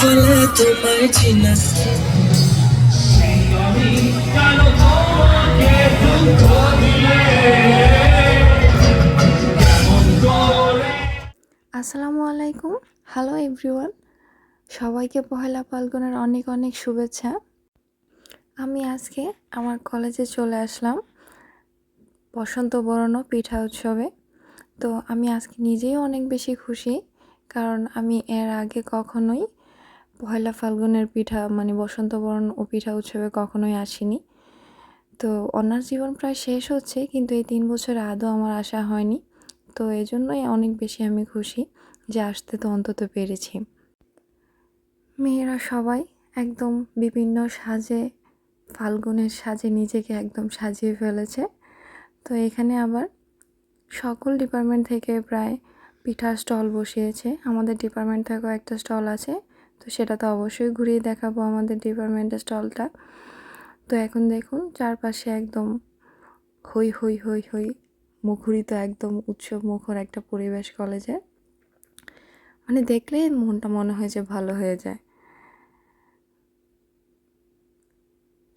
বলে তোমায় চিনা আসসালামু আলাইকুম। হ্যালো এভরিওয়ান সবাইকে পহেলা ফাল্গুনের অনেক অনেক শুভেচ্ছা। আমি আজকে আমার কলেজে চলে আসলাম বসন্ত বরণ পিঠা উৎসবে। তো আমি আজকে নিজেই অনেক বেশি খুশি, কারণ আমি এর আগে কখনোই পহেলা ফাল্গুনের পিঠা মানে বসন্ত বরণ ও পিঠা উৎসবে কখনোই আসিনি। তো অনার্স জীবন প্রায় শেষ হচ্ছে, কিন্তু এই তিন বছর আদৌ আমার আসা হয়নি। তো এই জন্যই অনেক বেশি আমি খুশি যে আসতে তো অন্তত পেরেছি। মেয়েরা সবাই একদম বিভিন্ন সাজে, ফাল্গুনের সাজে নিজেকে একদম সাজিয়ে ফেলেছে। তো এখানে আবার সকল ডিপার্টমেন্ট থেকে প্রায় পিঠার স্টল বসিয়েছে। আমাদের ডিপার্টমেন্ট থেকেও একটা স্টল আছে। তো সেটা তো অবশ্যই ঘুরিয়ে দেখাবো আমাদের ডিপার্টমেন্টের স্টলটা। তো এখন দেখুন, চারপাশে একদম হই হই হই হই মুখরিত একদম উৎসব মুখর একটা পরিবেশ কলেজে মানে দেখলেই মনটা মনে হয় যে ভালো হয়ে যায়।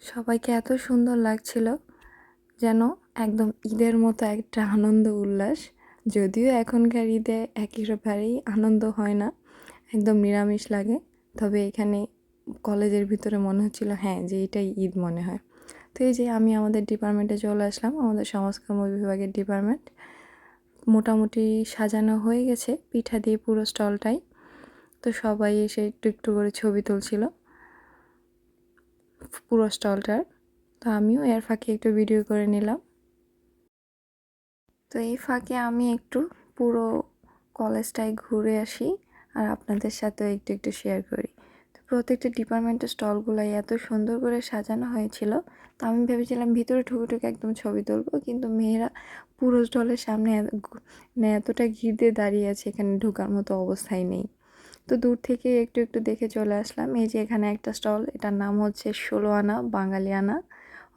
সবাইকে এত সুন্দর লাগছিল যেন একদম ঈদের মতো একটা আনন্দ উল্লাস। যদিও এখনকার ঈদে একই একেবারেই আনন্দ হয় না, একদম নিরামিষ লাগে। তবে এখানে কলেজের ভিতরে মনে হচ্ছিল হ্যাঁ যে এটাই ঈদ মনে হয়। তো এই যে আমি আমাদের ডিপার্টমেন্টে চলে আসলাম, আমাদের সমাজকর্ম বিভাগের ডিপার্টমেন্ট মোটামুটি সাজানো হয়ে গেছে, পিঠা দিয়ে পুরো স্টলটাই। তো সবাই এসে একটু একটু করে ছবি তুলছিল, পুরো স্টলটার। তো আমিও এর ফাঁকে একটু ভিডিও করে নিলাম। তো এই ফাঁকে আমি একটু পুরো কলেজটায় ঘুরে আসি। আর আপনাদের সাথেও একটু একটু শেয়ার করি। তো প্রত্যেকটা ডিপার্টমেন্টের স্টলগুলাই এত সুন্দর করে সাজানো হয়েছিল। তো আমি ভেবেছিলাম ভিতরে ঢুকে ঢুকে একদম ছবি তুলবো, কিন্তু মেয়েরা পুরো স্টলের সামনে মানে এতটা ঘির দিয়ে দাঁড়িয়ে আছে, এখানে ঢোকার মতো অবস্থায় নেই। তো দূর থেকে একটু একটু দেখে চলে আসলাম। এই যে এখানে একটা স্টল এটার নাম হচ্ছে ষোলো আনা বাঙালি আনা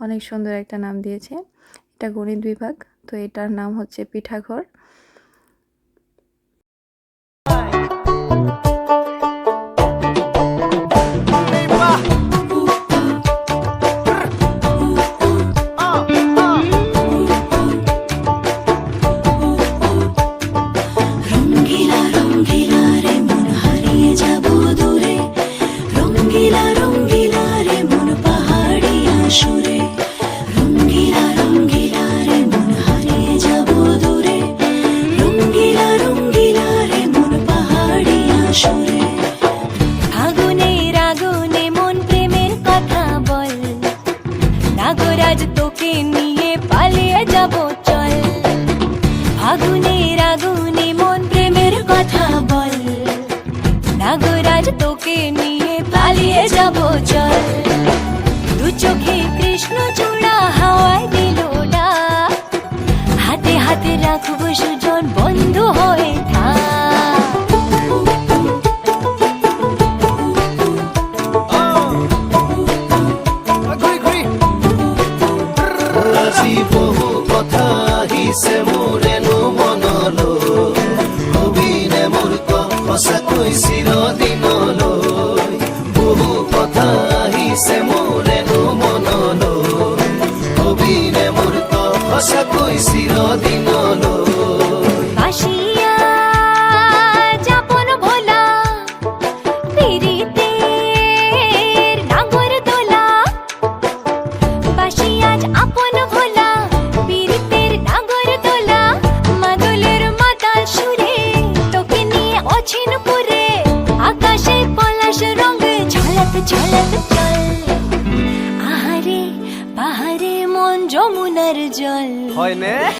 অনেক সুন্দর একটা নাম দিয়েছে। এটা গণিত বিভাগ। তো এটার নাম হচ্ছে পিঠাঘর। সুরে। তোকে নিয়ে পালিয়ে যাব, চল। আগুনের আগুনে মন প্রেমের কথা বল। নাগরাজ তোকে নিয়ে পালিয়ে যাব, চল। দু চোখে কৃষ্ণ চূড়া হাওয়ায় দিল হাতে হাতে রাখব সুজন বন্ধু হয়ে। চিৰদিনলৈ বহু কথা আহিছে মোৰেনো মনলৈ। কবিনে মোৰ সঁচাকৈ চিৰদিনলৈ ঝলক ঝলক চল আহারে পাহাড়ে মন যমুনার জল। লেগেছে